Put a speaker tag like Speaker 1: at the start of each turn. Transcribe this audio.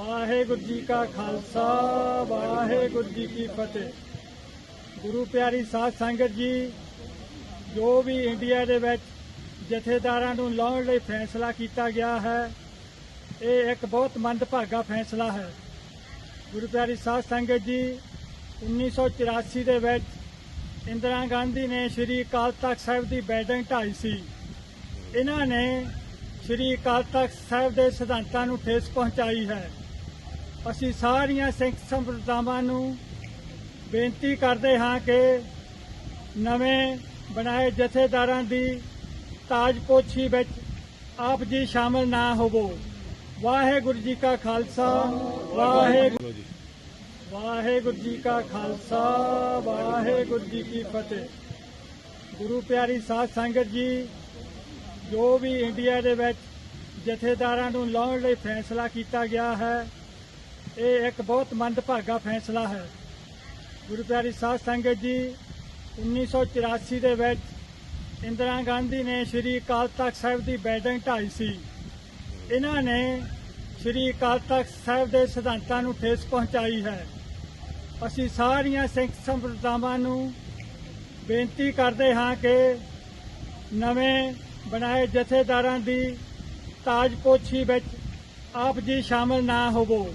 Speaker 1: ਵਾਹਿਗੁਰੂ ਜੀ ਕਾ ਖਾਲਸਾ, ਵਾਹਿਗੁਰੂ ਜੀ ਕੀ ਫਤਿਹ। ਗੁਰੂ ਪਿਆਰੀ ਸਾਧ ਸੰਗਤ ਜੀ, ਜੋ ਵੀ ਇੰਡੀਆ ਦੇ ਵਿੱਚ ਜਥੇਦਾਰਾਂ ਨੂੰ ਲਾਉਣ ਲਈ ਫੈਸਲਾ ਕੀਤਾ ਗਿਆ ਹੈ, ਇਹ ਇੱਕ ਬਹੁਤ ਮੰਦਭਾਗਾ ਫੈਸਲਾ ਹੈ। ਗੁਰੂ ਪਿਆਰੀ ਸਾਧ ਸੰਗਤ ਜੀ 1984 ਦੇ ਵਿੱਚ ਇੰਦਰਾ ਗਾਂਧੀ ਨੇ ਸ਼੍ਰੀ ਅਕਾਲ ਤਖਤ ਸਾਹਿਬ ਦੀ ਬੈਡਿੰਗ ਢਾਈ ਸੀ। ਇਹਨਾਂ ਨੇ ਸ਼੍ਰੀ ਅਕਾਲ ਤਖਤ ਸਾਹਿਬ ਦੇ ਸਿਧਾਂਤਾਂ ਨੂੰ ਠੇਸ ਪਹੁੰਚਾਈ ਹੈ। ਅਸੀਂ ਸਾਰੀਆਂ ਸਿੱਖ ਸੰਪਰਦਾਵਾਂ ਨੂੰ ਬੇਨਤੀ ਕਰਦੇ ਹਾਂ ਕਿ ਨਵੇਂ ਬਣਾਏ ਜਥੇਦਾਰਾਂ ਦੀ ਤਾਜਪੋਛੀ ਵਿੱਚ ਆਪ ਜੀ ਸ਼ਾਮਲ ਨਾ ਹੋਵੋ। ਵਾਹਿਗੁਰੂ ਜੀ ਕਾ ਖਾਲਸਾ, ਵਾਹਿਗੁਰੂ ਵਾਹਿਗੁਰੂ ਜੀ ਕਾ ਖਾਲਸਾ, ਵਾਹਿਗੁਰੂ ਜੀ ਕੀ ਫਤਿਹ। ਗੁਰੂ ਪਿਆਰੀ ਸਾਧ ਸੰਗਤ ਜੀ, ਜੋ ਵੀ ਇੰਡੀਆ ਦੇ ਵਿੱਚ ਜਥੇਦਾਰਾਂ ਨੂੰ ਲਾਉਣ ਲਈ ਫੈਸਲਾ ਕੀਤਾ ਗਿਆ ਹੈ ਇਹ ਇੱਕ ਬਹੁਤ ਮੰਦਭਾਗਾ ਫੈਸਲਾ ਹੈ। ਗੁਰੂ ਪਿਆਰੀ ਸਾਧ ਸੰਗਤ ਜੀ 1984 ਦੇ ਵਿੱਚ ਇੰਦਰਾ ਗਾਂਧੀ ਨੇ ਸ਼੍ਰੀ ਅਕਾਲ ਤਖਤ ਸਾਹਿਬ ਦੀ ਬਿਲਡਿੰਗ ਢਾਈ ਸੀ। ਇਹਨਾਂ ਨੇ ਸ਼੍ਰੀ ਅਕਾਲ ਤਖਤ ਸਾਹਿਬ ਦੇ ਸਿਧਾਂਤਾਂ ਨੂੰ ਠੇਸ ਪਹੁੰਚਾਈ ਹੈ। ਅਸੀਂ ਸਾਰੀਆਂ ਸਿੱਖ ਸੰਪਰਦਾਵਾਂ ਨੂੰ ਬੇਨਤੀ ਕਰਦੇ ਹਾਂ ਕਿ ਨਵੇਂ ਬਣਾਏ ਜਥੇਦਾਰਾਂ ਦੀ ਤਾਜਪੋਛੀ ਵਿੱਚ ਆਪ ਜੀ ਸ਼ਾਮਲ ਨਾ ਹੋਵੋ।